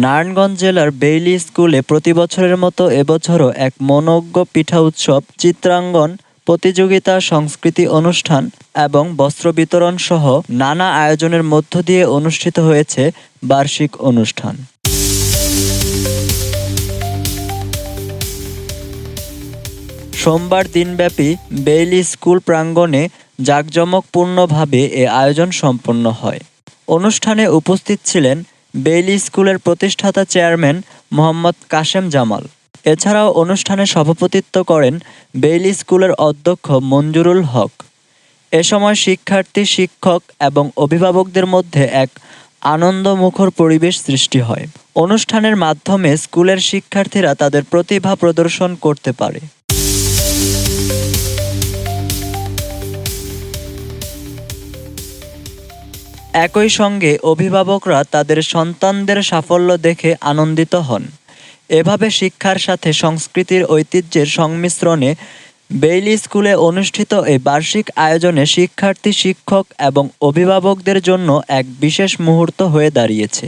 নারায়ণগঞ্জ জেলার বেইলি স্কুলে প্রতি বছরের মতো এবছরও এক মনোজ্ঞ পিঠা উৎসব, চিত্রাঙ্গন, প্রতিযোগিতা, সংস্কৃতি অনুষ্ঠান এবং বস্ত্র বিতরণ সহ নানা আয়োজনের মধ্য দিয়ে অনুষ্ঠিত হয়েছে বার্ষিক অনুষ্ঠান। সোমবার দিনব্যাপী বেইলি স্কুল প্রাঙ্গণে জাঁকজমকপূর্ণভাবে এ আয়োজন সম্পন্ন হয়। অনুষ্ঠানে উপস্থিত ছিলেন বেইলি স্কুলের প্রতিষ্ঠাতা চেয়ারম্যান মোহাম্মদ কাশেম জামাল। এছাড়াও অনুষ্ঠানে সভাপতিত্ব করেন বেইলি স্কুলের অধ্যক্ষ মঞ্জুরুল হক। এ সময় শিক্ষার্থী, শিক্ষক এবং অভিভাবকদের মধ্যে এক আনন্দমুখর পরিবেশ সৃষ্টি হয়। অনুষ্ঠানের মাধ্যমে স্কুলের শিক্ষার্থীরা তাদের প্রতিভা প্রদর্শন করতে পারে। একই সঙ্গে অভিভাবকরা তাদের সন্তানদের সাফল্য দেখে আনন্দিত হন। এভাবে শিক্ষার সাথে সংস্কৃতির ঐতিহ্যের সংমিশ্রণে বেইলি স্কুলে অনুষ্ঠিত এই বার্ষিক আয়োজনে শিক্ষার্থী, শিক্ষক এবং অভিভাবকদের জন্য এক বিশেষ মুহূর্ত হয়ে দাঁড়িয়েছে।